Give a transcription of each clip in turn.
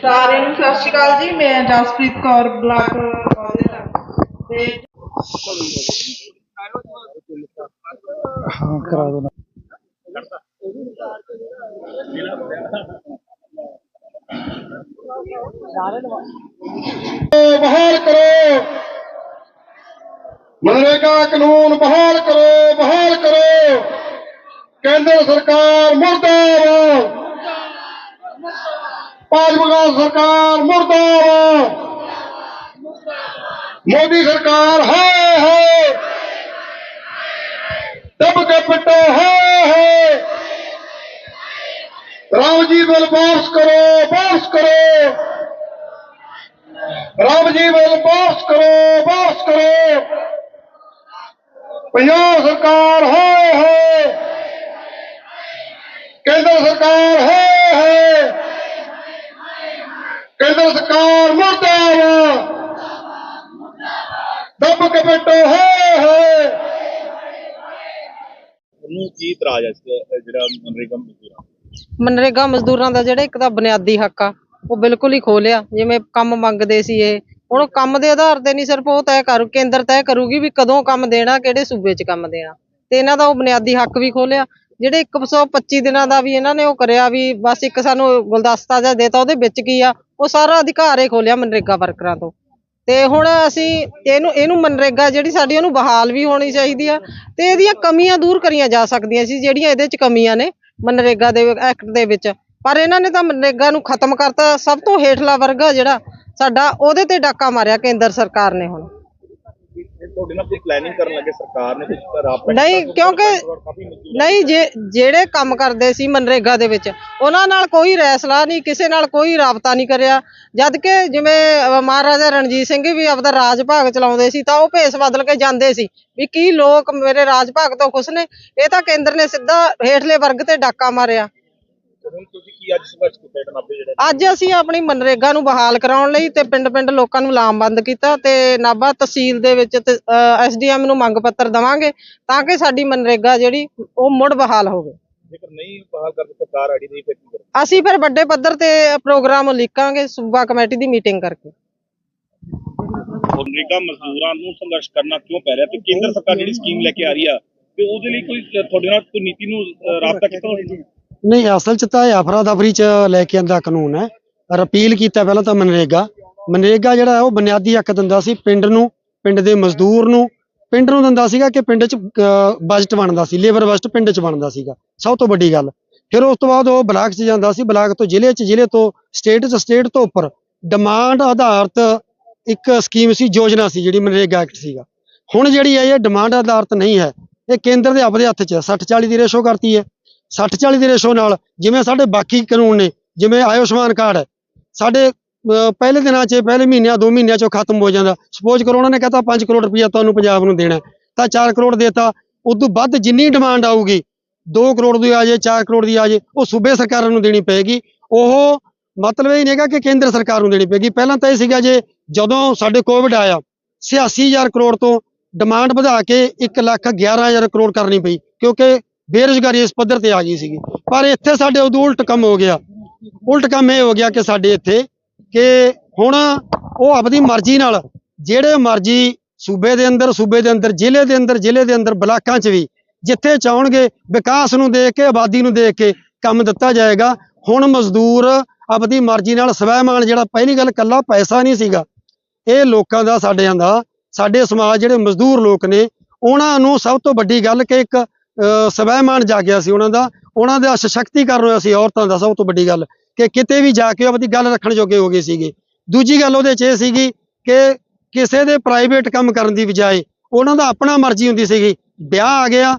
ਸਾਰਿਆਂ ਨੂੰ ਸਤਿ ਸ਼੍ਰੀ ਅਕਾਲ ਜੀ ਮੈਂ ਜਸਪ੍ਰੀਤ ਕੌਰ ਬਲਾਕ ਕਾਲਜ ਤੇ ਹਾਂ ਕਰਾ ਦੋ ਬਹਾਲ ਕਰੋ। ਮਨਰੇਗਾ ਕਾਨੂੰਨ ਬਹਾਲ ਕਰੋ ਬਹਾਲ ਕਰੋ। ਕੇਂਦਰ ਸਰਕਾਰ ਮੁਰਦਾਬਾਦ ਭਾਜਪਾ ਸਰਕਾਰ ਮੁਰਦਾਬਾਦ ਮੋਦੀ ਸਰਕਾਰ ਹਾਏ ਹਾਏ ਦਬ ਕੇ ਪਿੱਟੋ ਹਾਏ ਹਾਏ ਰਾਮ ਜੀ ਬਲ ਵਾਪਸ ਕਰੋ ਵਾਪਸ ਕਰੋ ਰਾਮ ਜੀ ਵੱਲ ਵਾਪਸ ਕਰੋ ਵਾਪਸ ਕਰੋ ਪੰਜਾਬ ਸਰਕਾਰ ਹਾਏ ਹਾਏ ਕੇਂਦਰ ਸਰਕਾਰ ਹਾਏ ਹਾਏ ਕੇਂਦਰ ਸਰਕਾਰ ਮੁਰਦਾਬਾਦ। ਦੱਬ ਕੇ ਬੈਠੋ ਹਾਏ ਹਾਏ ਉਹਨੂੰ ਕੀ ਇਤਰਾਜ਼ ਹੈ ਜਿਹੜਾ ਮਨਰੇਗਾ ਮਜ਼ਦੂਰਾਂ ਮਨਰੇਗਾ ਮਜ਼ਦੂਰਾਂ ਦਾ ਜਿਹੜਾ ਇੱਕ ਤਾਂ ਬੁਨਿਆਦੀ ਹੱਕ ਆ ਉਹ ਬਿਲਕੁਲ ਹੀ ਖੋਲਿਆ। ਜਿਵੇਂ ਕੰਮ ਮੰਗਦੇ ਸੀ ਇਹ ਹੁਣ ਉਹ ਕੰਮ ਦੇ ਆਧਾਰ ਤੇ ਨਹੀਂ ਸਿਰਫ ਉਹ ਤੈਅ ਕਰੂ ਕੇਂਦਰ ਤੈਅ ਕਰੂਗੀ ਵੀ ਕਦੋਂ ਕੰਮ ਦੇਣਾ ਕਿਹੜੇ ਸੂਬੇ 'ਚ ਕੰਮ ਦੇਣਾ। ਤੇ ਇਹਨਾਂ ਦਾ ਉਹ ਬੁਨਿਆਦੀ ਹੱਕ ਵੀ ਖੋਲਿਆ। ਜਿਹੜੇ 125 ਦਿਨਾਂ ਦਾ ਵੀ ਇਹਨਾਂ ਨੇ ਉਹ ਕਰਿਆ ਵੀ ਬਸ ਇੱਕ ਸਾਨੂੰ ਗੁਲਦਸਤਾ ਜਿਹਾ ਦੇਤਾ, ਉਹਦੇ ਵਿੱਚ ਕੀ ਆ, ਉਹ ਸਾਰਾ ਅਧਿਕਾਰ ਹੀ ਖੋਲਿਆ ਮਨਰੇਗਾ ਵਰਕਰਾਂ ਤੋਂ। ਤੇ ਹੁਣ ਅਸੀਂ ਇਹਨੂੰ ਇਹਨੂੰ ਮਨਰੇਗਾ ਜਿਹੜੀ ਸਾਡੀ, ਉਹਨੂੰ ਬਹਾਲ ਵੀ ਹੋਣੀ ਚਾਹੀਦੀ ਆ ਤੇ ਇਹਦੀਆਂ ਕਮੀਆਂ ਦੂਰ ਕਰੀਆਂ ਜਾ ਸਕਦੀਆਂ ਸੀ, ਜਿਹੜੀਆਂ ਇਹਦੇ 'ਚ ਕਮੀਆਂ ਨੇ ਮਨਰੇਗਾ ਦੇ ਐਕਟ ਦੇ ਵਿੱਚ। ਪਰ ਇਹਨਾਂ ਨੇ ਤਾਂ ਮਨਰੇਗਾ ਨੂੰ ਖਤਮ ਕਰਤਾ, ਸਭ ਤੋਂ ਹੇਠਲਾ ਵਰਗ ਜਿਹੜਾ ਸਾਡਾ, ਉਹਦੇ ਤੇ ਡਾਕਾ ਮਾਰਿਆ ਕੇਂਦਰ ਸਰਕਾਰ ਨੇ ਹੁਣ। ਤੁਹਾਡੇ ਨਾਲ ਕੋਈ ਪਲੈਨਿੰਗ ਕਰਨ ਲੱਗੇ ਸਰਕਾਰ ਨੇ ਕੁਝ ਰਾਬਤਾ ਨਹੀਂ ਕਿਉਂਕਿ ਕਾਫੀ ਮਜ਼ਦੂਰ ਨਹੀਂ ਜੇ ਜਿਹੜੇ ਕੰਮ ਕਰਦੇ ਸੀ ਮਨਰੇਗਾ ਦੇ ਵਿੱਚ ਉਹਨਾਂ ਨਾਲ ਕੋਈ ਰੈਸਲਾ ਨਹੀਂ ਕਿਸੇ ਨਾਲ ਕੋਈ ਰਾਬਤਾ ਨਹੀਂ ਕਰਿਆ। ਜਦ ਕਿ ਜਿਵੇਂ ਮਹਾਰਾਜਾ ਰਣਜੀਤ ਸਿੰਘ ਵੀ ਆਪਦਾ ਰਾਜ ਭਾਗ ਚਲਾਉਂਦੇ ਸੀ ਤਾਂ ਉਹ ਭੇਸ ਬਦਲ ਕੇ ਜਾਂਦੇ ਸੀ ਵੀ ਕੀ ਲੋਕ ਮੇਰੇ ਰਾਜ ਭਾਗ ਤੋਂ ਖੁਸ਼ ਨੇ? ਇਹ ਤਾਂ ਕੇਂਦਰ ਨੇ ਸਿੱਧਾ ਹੇਠਲੇ ਵਰਗ ਤੇ ਡਾਕਾ ਮਾਰਿਆ। ਹੁਣ ਤੁਸੀਂ ਕੀ ਅੱਜ ਸੰਘਰਸ਼ ਕੀਤਾ ਜਿਹੜਾ ਨਾਭੇ ਜਿਹੜਾ ਅੱਜ ਅਸੀਂ ਆਪਣੀ ਮਨਰੇਗਾ ਨੂੰ ਬਹਾਲ ਕਰਾਉਣ ਲਈ ਤੇ ਪਿੰਡ-ਪਿੰਡ ਲੋਕਾਂ ਨੂੰ ਲਾਮਬੰਦ ਕੀਤਾ ਤੇ ਨਾਭਾ ਤਹਿਸੀਲ ਦੇ ਵਿੱਚ ਐਸਡੀਐਮ ਨੂੰ ਮੰਗ ਪੱਤਰ ਦਵਾਂਗੇ ਤਾਂ ਕਿ ਸਾਡੀ ਮਨਰੇਗਾ ਜਿਹੜੀ ਉਹ ਮੁੜ ਬਹਾਲ ਹੋਵੇ। ਜੇਕਰ ਨਹੀਂ ਬਹਾਲ ਕਰਦੇ ਸਰਕਾਰ ਆੜੀ ਨਹੀਂ ਫਿਰ ਕੀ ਕਰੇ? ਅਸੀਂ ਫਿਰ ਵੱਡੇ ਪੱਧਰ ਤੇ ਪ੍ਰੋਗਰਾਮ ਲਿਖਾਂਗੇ ਸੂਬਾ ਕਮੇਟੀ ਦੀ ਮੀਟਿੰਗ ਕਰਕੇ। ਮਨਰੇਗਾ ਮਜ਼ਦੂਰਾਂ ਨੂੰ ਸੰਘਰਸ਼ ਕਰਨਾ ਕਿਉਂ ਪੈ ਰਿਹਾ? ਤੇ ਕੇਂਦਰ ਸਰਕਾਰ ਜਿਹੜੀ ਸਕੀਮ ਲੈ ਕੇ ਆ ਰਹੀ ਆ ਤੇ ਉਹਦੇ ਲਈ ਕੋਈ ਤੁਹਾਡੇ ਨਾਲ ਕੋਈ ਨੀਤੀ ਨੂੰ ਰਾਬਤਾ ਕੀਤਾ ਹੋਵੇ? ਨਹੀਂ, ਅਸਲ ਚ ਤਾਂ ਇਹ ਅਫਰਾ ਦਫਰੀ ਚ ਲੈ ਕੇ ਆਂਦਾ ਕਾਨੂੰਨ ਹੈ। ਅਪੀਲ ਕੀਤਾ ਪਹਿਲਾਂ ਤਾਂ ਮਨਰੇਗਾ। ਮਨਰੇਗਾ ਜਿਹੜਾ ਉਹ ਬੁਨਿਆਦੀ ਹੱਕ ਦਿੰਦਾ ਸੀ ਪਿੰਡ ਨੂੰ, ਪਿੰਡ ਦੇ ਮਜ਼ਦੂਰ ਨੂੰ। ਪਿੰਡ ਨੂੰ ਦਿੰਦਾ ਸੀਗਾ ਕਿ ਪਿੰਡ ਚ ਬਜਟ ਬਣਦਾ ਸੀ, ਲੇਬਰ ਬਜਟ ਪਿੰਡ ਚ ਬਣਦਾ ਸੀਗਾ। ਸਭ ਤੋਂ ਵੱਡੀ ਗੱਲ। ਫਿਰ ਉਸ ਤੋਂ ਬਾਅਦ ਉਹ ਬਲਾਕ ਚ ਜਾਂਦਾ ਸੀ, ਬਲਾਕ ਤੋਂ ਜ਼ਿਲ੍ਹੇ ਚ, ਜ਼ਿਲ੍ਹੇ ਤੋਂ ਸਟੇਟ ਚ, ਸਟੇਟ ਤੋਂ ਉੱਪਰ। ਡਿਮਾਂਡ ਆਧਾਰਿਤ ਇੱਕ ਸਕੀਮ ਸੀ, ਯੋਜਨਾ ਸੀ, ਜਿਹੜੀ ਮਨਰੇਗਾ ਐਕਟ ਸੀਗਾ। ਹੁਣ ਜਿਹੜੀ ਹੈ, ਇਹ ਡਿਮਾਂਡ ਆਧਾਰਿਤ ਨਹੀਂ ਹੈ। ਇਹ ਕੇਂਦਰ ਦੇ ਆਪਦੇ ਹੱਥ 'ਚ 60 40 ਦੀ ਰੇਸ਼ੋ ਕਰਤੀ ਹੈ। 60 40 ਦੇ ਰੇਸ਼ੋ ਨਾਲ, ਜਿਵੇਂ ਸਾਡੇ ਬਾਕੀ ਕਾਨੂੰਨ ਨੇ, ਜਿਵੇਂ ਆਯੁਸ਼ਮਾਨ ਕਾਰਡ ਹੈ ਸਾਡੇ ਪਹਿਲੇ ਦਿਨਾਂ 'ਚ, ਪਹਿਲੇ ਮਹੀਨਿਆਂ, ਦੋ ਮਹੀਨਿਆਂ 'ਚੋਂ ਖਤਮ ਹੋ ਜਾਂਦਾ। ਸਪੋਜ਼ ਕਰੋ ਉਹਨਾਂ ਨੇ ਕਹਤਾ 5 ਕਰੋੜ ਰੁਪਇਆ ਤੁਹਾਨੂੰ ਪੰਜਾਬ ਨੂੰ ਦੇਣਾ ਤਾਂ 4 ਕਰੋੜ ਦੇਤਾ ਉਦੋਂ ਵੱਧ ਜਿੰਨੀ ਡਿਮਾਂਡ ਆਊਗੀ 2 ਕਰੋੜ ਦੀ ਆ ਜੇ 4 ਕਰੋੜ ਦੀ ਆ ਜੇ ਉਹ ਸੂਬੇ ਸਰਕਾਰਾਂ ਨੂੰ ਦੇਣੀ ਪਏਗੀ। ਉਹ ਮਤਲਬ ਇਹ ਨਹੀਂਗਾ ਕਿ ਕੇਂਦਰ ਸਰਕਾਰ ਨੂੰ ਦੇਣੀ ਪਏਗੀ। ਪਹਿਲਾਂ ਤਾਂ ਇਹ ਸੀਗਾ ਜੇ ਜਦੋਂ ਸਾਡੇ ਕੋਵਿਡ ਆਇਆ 86000 ਕਰੋੜ ਤੋਂ ਡਿਮਾਂਡ ਵਧਾ ਕੇ 1 ਲੱਖ 11000 ਕਰੋੜ ਕਰਨੀ ਪਈ, ਕਿਉਂਕਿ ਬੇਰੁਜ਼ਗਾਰੀ ਇਸ ਪੱਧਰ ਤੇ ਆ ਗਈ ਸੀਗੀ। ਪਰ ਇੱਥੇ ਸਾਡੇ ਉਦੋਂ ਉਲਟ ਕੰਮ ਹੋ ਗਿਆ। ਉਲਟ ਕੰਮ ਇਹ ਹੋ ਗਿਆ ਕਿ ਸਾਡੇ ਇੱਥੇ ਕਿ ਹੁਣ ਉਹ ਆਪਣੀ ਮਰਜ਼ੀ ਨਾਲ ਜਿਹੜੇ ਮਰਜ਼ੀ ਸੂਬੇ ਦੇ ਅੰਦਰ, ਸੂਬੇ ਦੇ ਅੰਦਰ, ਜ਼ਿਲ੍ਹੇ ਦੇ ਅੰਦਰ, ਜ਼ਿਲ੍ਹੇ ਦੇ ਅੰਦਰ ਬਲਾਕਾਂ 'ਚ ਵੀ ਜਿੱਥੇ ਚਾਹਣਗੇ ਵਿਕਾਸ ਨੂੰ ਦੇਖ ਕੇ, ਆਬਾਦੀ ਨੂੰ ਦੇਖ ਕੇ ਕੰਮ ਦਿੱਤਾ ਜਾਏਗਾ। ਹੁਣ ਮਜ਼ਦੂਰ ਆਪਣੀ ਮਰਜ਼ੀ ਨਾਲ ਸਵੈਮਾਨ ਜਿਹੜਾ ਪਹਿਲੀ ਗੱਲ ਕੱਲਾ ਪੈਸਾ ਨਹੀਂ ਸੀਗਾ। ਇਹ ਲੋਕਾਂ ਦਾ, ਸਾਡਿਆਂ ਦਾ, ਸਾਡੇ ਸਮਾਜ ਜਿਹੜੇ ਮਜ਼ਦੂਰ ਲੋਕ ਨੇ, ਉਹਨਾਂ ਨੂੰ ਸਭ ਤੋਂ ਵੱਡੀ ਗੱਲ ਕਿ ਇੱਕ ਸਵੈਮਾਨ ਜਾਗਿਆ ਸੀ ਉਹਨਾਂ ਦਾ ਉਹਨਾਂ ਦਾ ਸਸ਼ਕਤੀਕਰਨ ਹੋਇਆ ਸੀ ਔਰਤਾਂ ਦਾ ਸਭ ਤੋਂ ਵੱਡੀ ਗੱਲ ਕਿ ਕਿਤੇ ਵੀ ਜਾ ਕੇ ਉਹ ਆਪਣੀ ਗੱਲ ਰੱਖਣ ਜੋਗੇ ਹੋ ਗਏ ਸੀਗੇ। ਦੂਜੀ ਗੱਲ ਉਹਦੇ 'ਚ ਇਹ ਸੀਗੀ ਕਿ ਕਿਸੇ ਦੇ ਪ੍ਰਾਈਵੇਟ ਕੰਮ ਕਰਨ ਦੀ ਬਜਾਏ ਉਹਨਾਂ ਦਾ ਆਪਣਾ ਮਰਜ਼ੀ ਹੁੰਦੀ ਸੀਗੀ। ਵਿਆਹ ਆ ਗਿਆ,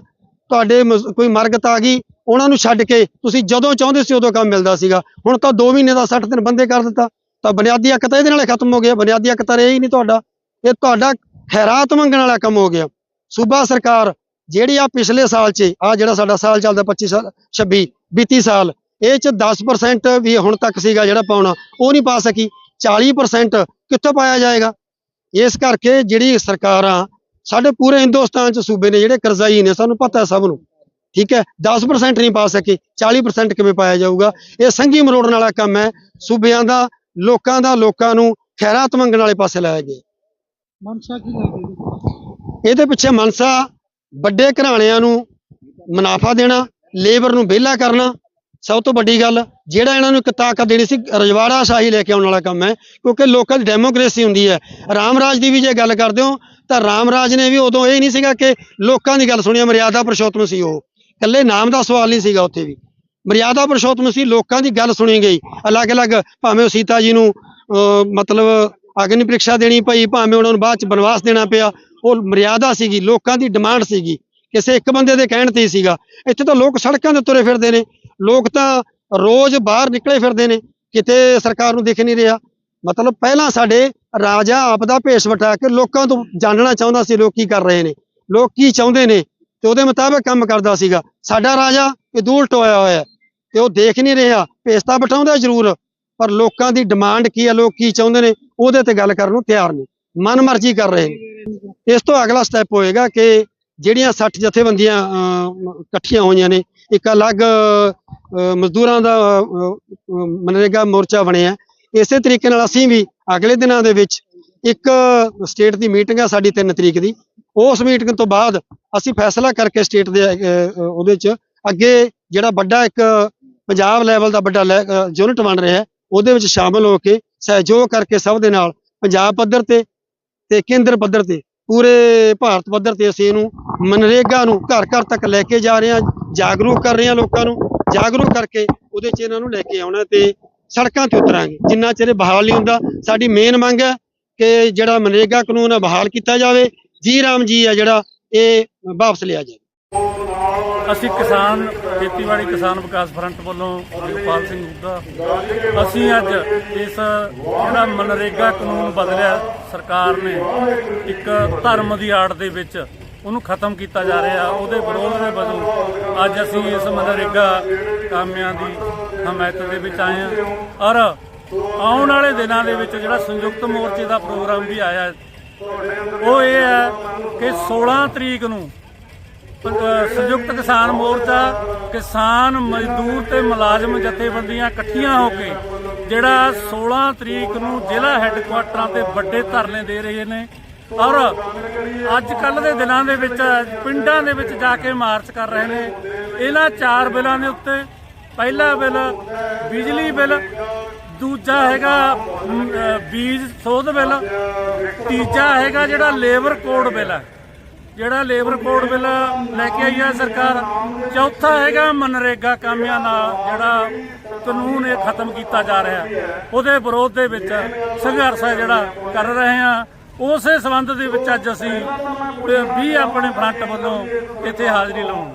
ਤੁਹਾਡੇ ਕੋਈ ਮਰਗਤ ਆ ਗਈ, ਉਹਨਾਂ ਨੂੰ ਛੱਡ ਕੇ ਤੁਸੀਂ ਜਦੋਂ ਚਾਹੁੰਦੇ ਸੀ ਉਦੋਂ ਕੰਮ ਮਿਲਦਾ ਸੀਗਾ। ਹੁਣ ਤਾਂ 2 ਮਹੀਨੇ ਦਾ 60 ਦਿਨ ਬੰਦੇ ਕਰ ਦਿੱਤਾ। ਤਾਂ ਬੁਨਿਆਦੀ ਹੱਕ ਤਾਂ ਇਹਦੇ ਨਾਲ ਖਤਮ ਹੋ ਗਿਆ, ਬੁਨਿਆਦੀ ਹੱਕ ਤਾਂ ਰਿਹਾ ਹੀ ਨਹੀਂ ਤੁਹਾਡਾ। ਇਹ ਤੁਹਾਡਾ ਖੈਰਾਤ ਮੰਗਣ ਵਾਲਾ ਕੰਮ ਹੋ ਗਿਆ। ਸੂਬਾ ਸਰਕਾਰ ਜਿਹੜੀ ਆ ਪਿਛਲੇ ਸਾਲ 'ਚ ਆ ਜਿਹੜਾ ਸਾਡਾ ਸਾਲ ਚੱਲਦਾ 25 ਸਾਲ 26 32 ਸਾਲ ਇਹ 'ਚ 10% ਵੀ ਹੁਣ ਤੱਕ ਸੀਗਾ ਜਿਹੜਾ ਪਾਉਣਾ ਉਹ ਨਹੀਂ ਪਾ ਸਕੀ। 40% ਕਿੱਥੋਂ ਪਾਇਆ ਜਾਏਗਾ? ਇਸ ਕਰਕੇ ਜਿਹੜੀ ਸਰਕਾਰਾਂ ਸਾਡੇ ਪੂਰੇ ਹਿੰਦੁਸਤਾਨ 'ਚ ਸੂਬੇ ਨੇ ਜਿਹੜੇ ਕਰਜ਼ਾਈ ਨੇ ਸਾਨੂੰ ਪਤਾ ਹੈ ਸਭ ਨੂੰ ਠੀਕ ਹੈ? 10% ਨਹੀਂ ਪਾ ਸਕੇ 40% ਕਿਵੇਂ ਪਾਇਆ ਜਾਊਗਾ? ਇਹ ਸੰਘੀ ਮਰੋੜਨ ਵਾਲਾ ਕੰਮ ਹੈ ਸੂਬਿਆਂ ਦਾ ਲੋਕਾਂ ਦਾ ਲੋਕਾਂ ਨੂੰ ਖੈਰਾਤ ਮੰਗਣ ਵਾਲੇ ਪਾਸੇ ਲਾਇਆ ਗਿਆ ਮਨਸ਼ਾ ਕੀ ਲੱਗਦੀ ਇਹਦੇ ਪਿੱਛੇ ਮਨਸਾ ਵੱਡੇ ਘਰਾਣਿਆਂ ਨੂੰ ਮੁਨਾਫਾ ਦੇਣਾ ਲੇਬਰ ਨੂੰ ਵਿਹਲਾ ਕਰਨਾ ਸਭ ਤੋਂ ਵੱਡੀ ਗੱਲ ਜਿਹੜਾ ਇਹਨਾਂ ਨੂੰ ਇੱਕ ਤਾਕਤ ਦੇਣੀ ਸੀ ਰਜਵਾੜਾ ਸ਼ਾਹੀ ਲੈ ਕੇ ਆਉਣ ਵਾਲਾ ਕੰਮ ਹੈ ਕਿਉਂਕਿ ਲੋਕਾਂ ਦੀ ਡੈਮੋਕ੍ਰੇਸੀ ਹੁੰਦੀ ਹੈ। ਰਾਮ ਰਾਜ ਦੀ ਵੀ ਜੇ ਗੱਲ ਕਰਦੇ ਹੋ ਤਾਂ ਰਾਮ ਰਾਜ ਨੇ ਵੀ ਉਦੋਂ ਇਹ ਨਹੀਂ ਸੀਗਾ ਕਿ ਲੋਕਾਂ ਦੀ ਗੱਲ ਸੁਣੀ ਮਰਿਆਦਾ ਪੁਰਸ਼ੋਤਮ ਸੀ ਉਹ। ਇਕੱਲੇ ਨਾਮ ਦਾ ਸਵਾਲ ਨਹੀਂ ਸੀਗਾ ਉੱਥੇ ਵੀ। ਮਰਿਆਦਾ ਪੁਰਸ਼ੋਤਮ ਸੀ ਲੋਕਾਂ ਦੀ ਗੱਲ ਸੁਣੀ ਗਈ। ਅਲੱਗ-ਅਲੱਗ ਭਾਵੇਂ ਉਹ ਸੀਤਾ ਜੀ ਨੂੰ ਅਹ, ਮਤਲਬ ਅਗਨੀ ਪ੍ਰੀਖਿਆ ਦੇਣੀ ਪਈ ਭਾਵੇਂ ਉਹਨਾਂ ਨੂੰ ਬਾਅਦ ਚ ਬਨਵਾਸ ਦੇਣਾ ਪਿਆ ਉਹ ਮਰਿਆਦਾ ਸੀਗੀ, ਲੋਕਾਂ ਦੀ ਡਿਮਾਂਡ ਸੀਗੀ, ਕਿਸੇ ਇੱਕ ਬੰਦੇ ਦੇ ਕਹਿਣ ਤੇ ਹੀ ਸੀਗਾ। ਇੱਥੇ ਤਾਂ ਲੋਕ ਸੜਕਾਂ ਦੇ ਤੁਰੇ ਫਿਰਦੇ ਨੇ। ਲੋਕ ਤਾਂ ਰੋਜ਼ ਬਾਹਰ ਨਿਕਲੇ ਫਿਰਦੇ ਨੇ, ਕਿਤੇ ਸਰਕਾਰ ਨੂੰ ਦਿਖ ਨਹੀਂ ਰਿਹਾ। ਮਤਲਬ ਪਹਿਲਾਂ ਸਾਡੇ ਰਾਜਾ ਆਪਦਾ ਭੇਸ ਵਟਾ ਕੇ ਲੋਕਾਂ ਤੋਂ ਜਾਣਨਾ ਚਾਹੁੰਦਾ ਸੀ ਲੋਕ ਕੀ ਕਰ ਰਹੇ ਨੇ। ਲੋਕ ਕੀ ਚਾਹੁੰਦੇ ਨੇ ਤੇ ਉਹਦੇ ਮੁਤਾਬਕ ਕੰਮ ਕਰਦਾ ਸੀਗਾ। ਸਾਡਾ ਰਾਜਾ ਇਹ ਦੂਲ ਟੋਇਆ ਹੋਇਆ ਤੇ ਉਹ ਦੇਖ ਨਹੀਂ ਰਿਹਾ। ਭੇਸ ਤਾਂ ਬਿਠਾਉਂਦਾ ਜ਼ਰੂਰ, ਪਰ ਲੋਕਾਂ ਦੀ ਡਿਮਾਂਡ ਕੀ ਹੈ ਲੋਕ ਕੀ ਚਾਹੁੰਦੇ ਨੇ, ਉਹਦੇ ਤੇ ਗੱਲ ਕਰਨ ਨੂੰ ਤਿਆਰ ਨਹੀਂ। ਮਨ ਮਰਜ਼ੀ ਕਰ ਰਹੇ ਨੇ। ਇਸ ਤੋਂ ਅਗਲਾ ਸਟੈਪ ਹੋਏਗਾ ਕਿ ਜਿਹੜੀਆਂ 60 ਜਥੇਬੰਦੀਆਂ ਇਕੱਠੀਆਂ ਹੋਈਆਂ ਨੇ, ਇੱਕ ਅਲੱਗ ਮਜ਼ਦੂਰਾਂ ਦਾ ਮਨਰੇਗਾ ਮੋਰਚਾ ਬਣਿਆ। ਇਸੇ ਤਰੀਕੇ ਨਾਲ ਅਸੀਂ ਵੀ ਅਗਲੇ ਦਿਨਾਂ ਦੇ ਵਿੱਚ ਇੱਕ ਸਟੇਟ ਦੀ ਮੀਟਿੰਗ ਆ ਸਾਡੀ 3 ਤਰੀਕ ਦੀ। ਉਸ ਮੀਟਿੰਗ ਤੋਂ ਬਾਅਦ ਅਸੀਂ ਫੈਸਲਾ ਕਰਕੇ ਸਟੇਟ ਦੇ ਉਹਦੇ ਚ ਅੱਗੇ ਜਿਹੜਾ ਵੱਡਾ ਇੱਕ ਪੰਜਾਬ ਲੈਵਲ ਦਾ ਵੱਡਾ ਯੂਨਿਟ ਬਣ ਰਿਹਾ ਉਹਦੇ ਵਿੱਚ ਸ਼ਾਮਲ ਹੋ ਕੇ ਸਹਿਯੋਗ ਕਰਕੇ ਸਭ ਦੇ ਨਾਲ ਪੰਜਾਬ ਪੱਧਰ ਤੇ ਤੇ ਕੇਂਦਰ ਪੱਧਰ ਤੇ, ਪੂਰੇ ਭਾਰਤ ਪੱਧਰ ਤੇ ਅਸੀਂ ਇਹਨੂੰ ਮਨਰੇਗਾ ਨੂੰ ਘਰ ਘਰ ਤੱਕ ਲੈ ਕੇ ਜਾ ਰਹੇ ਹਾਂ, ਜਾਗਰੂਕ ਕਰ ਰਹੇ ਹਾਂ ਲੋਕਾਂ ਨੂੰ, ਜਾਗਰੂਕ ਕਰਕੇ ਉਹਦੇ 'ਚ ਇਹਨਾਂ ਨੂੰ ਲੈ ਕੇ ਆਉਣਾ ਤੇ ਸੜਕਾਂ ਤੇ ਉਤਰਾਂਗੇ। ਜਿੰਨਾ ਚਿਰ ਇਹ ਬਹਾਲ ਨਹੀਂ ਹੁੰਦਾ, ਸਾਡੀ ਮੇਨ ਮੰਗ ਹੈ ਕਿ ਜਿਹੜਾ ਮਨਰੇਗਾ ਕਾਨੂੰਨ ਹੈ, ਬਹਾਲ ਕੀਤਾ ਜਾਵੇ ਜੀ ਰਾਮ ਜੀ ਹੈ ਜਿਹੜਾ ਇਹ ਵਾਪਸ ਲਿਆ ਜਾਵੇ। ਅਸੀਂ ਕਿਸਾਨ, ਖੇਤੀਬਾੜੀ ਕਿਸਾਨ ਵਿਕਾਸ ਫਰੰਟ ਵੱਲੋਂ ਜਗਪਾਲ ਸਿੰਘ ਹੁੱਦਾ, ਅਸੀਂ ਅੱਜ ਇਸ ਜਿਹੜਾ ਮਨਰੇਗਾ ਕਾਨੂੰਨ ਬਦਲਿਆ ਸਰਕਾਰ ਨੇ, ਇੱਕ ਧਰਮ ਦੀ ਆੜ ਦੇ ਵਿੱਚ ਉਹਨੂੰ ਖਤਮ ਕੀਤਾ ਜਾ ਰਿਹਾ, ਉਹਦੇ ਵਿਰੋਧ ਦੇ ਵਜੋਂ ਅੱਜ ਅਸੀਂ ਇਸ ਮਨਰੇਗਾ ਕਾਮਿਆਂ ਦੀ ਹਮਾਇਤ ਦੇ ਵਿੱਚ ਆਏ ਹਾਂ। ਔਰ ਆਉਣ ਵਾਲੇ ਦਿਨਾਂ ਦੇ ਵਿੱਚ ਜਿਹੜਾ ਸੰਯੁਕਤ ਮੋਰਚੇ ਦਾ ਪ੍ਰੋਗਰਾਮ ਵੀ ਆਇਆ, ਉਹ ਇਹ ਹੈ ਕਿ 16 ਤਰੀਕ ਨੂੰ ਸੰਯੁਕਤ ਕਿਸਾਨ ਮੋਰਚਾ ਕਿਸਾਨ ਮਜ਼ਦੂਰ ਤੇ ਮੁਲਾਜ਼ਮ ਜਥੇਬੰਦੀਆਂ ਇਕੱਠੀਆਂ ਹੋ ਕੇ ਜਿਹੜਾ 16 ਤਰੀਕ ਨੂੰ ਜ਼ਿਲ੍ਹਾ ਹੈੱਡਕੁਆਟਰਾਂ ਤੇ ਵੱਡੇ ਧਰਨੇ ਦੇ ਰਹੇ ਨੇ। ਔਰ ਅੱਜ ਕੱਲ ਦੇ ਦਿਨਾਂ ਦੇ ਵਿੱਚ, ਪਿੰਡਾਂ ਦੇ ਵਿੱਚ ਜਾ ਕੇ ਮਾਰਚ ਕਰ ਰਹੇ ਨੇ। ਇਹਨਾਂ ਚਾਰ ਬਿੱਲਾਂ ਦੇ ਉੱਤੇ ਪਹਿਲਾ ਬਿੱਲ ਬਿਜਲੀ ਬਿੱਲ, ਦੂਜਾ ਹੈਗਾ ਬੀਜ ਸੋਧ ਬਿੱਲ, ਤੀਜਾ ਹੈਗਾ ਜਿਹੜਾ ਲੇਬਰ ਕੋਡ ਬਿੱਲ ਹੈ। ਜਿਹੜਾ ਲੇਬਰ ਕੋਡ ਬਿੱਲ ਲੈ ਕੇ ਆਈ ਹੈ ਸਰਕਾਰ, ਚੌਥਾ ਹੈਗਾ ਮਨਰੇਗਾ ਕਾਮਿਆਂ ਨਾਲ ਜਿਹੜਾ ਕਾਨੂੰਨ ਇਹ ਖਤਮ ਕੀਤਾ ਜਾ ਰਿਹਾ ਉਹਦੇ ਵਿਰੋਧ ਦੇ ਵਿੱਚ ਸੰਘਰਸ਼ ਹੈ ਜਿਹੜਾ ਕਰ ਰਹੇ ਹਾਂ। ਉਸੇ ਸੰਬੰਧ ਦੇ ਵਿੱਚ ਅੱਜ ਅਸੀਂ 20 ਆਪਣੇ ਫਰੰਟ ਵੱਲੋਂ ਇੱਥੇ ਹਾਜ਼ਰੀ ਲਾਉਣ